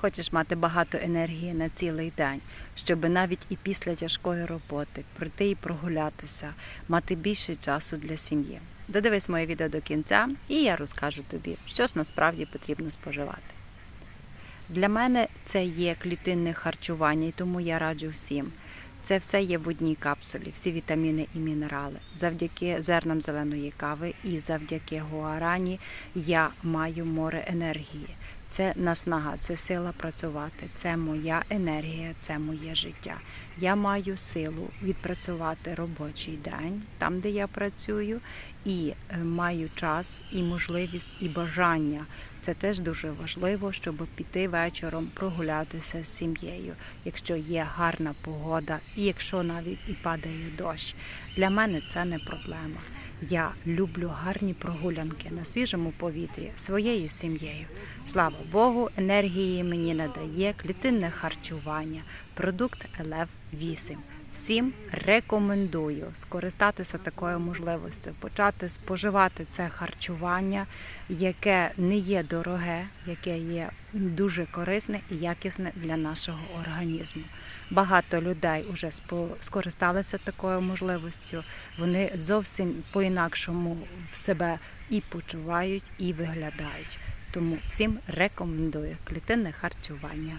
Хочеш мати багато енергії на цілий день, щоб навіть і після тяжкої роботи прийти і прогулятися, мати більше часу для сім'ї. Додивись моє відео до кінця, і я розкажу тобі, що ж насправді потрібно споживати. Для мене це є клітинне харчування, і тому я раджу всім. Це все є в одній капсулі, всі вітаміни і мінерали. Завдяки зернам зеленої кави і завдяки гуарані я маю море енергії. Це наснага, це сила працювати, це моя енергія, це моє життя. Я маю силу відпрацювати робочий день там, де я працюю, і е, маю час, і можливість, і бажання. Це теж дуже важливо, щоб піти вечором прогулятися з сім'єю, якщо є гарна погода, і якщо навіть і падає дощ. Для мене це не проблема. Я люблю гарні прогулянки на свіжому повітрі своєю сім'єю. Слава Богу, енергії мені надає клітинне харчування, продукт ЛФ 8. Всім рекомендую скористатися такою можливістю, почати споживати це харчування, яке не є дороге, яке є дуже корисне і якісне для нашого організму. Багато людей вже скористалися такою можливістю. Вони зовсім по-інакшому в себе і почувають, і виглядають. Тому всім рекомендую клітинне харчування.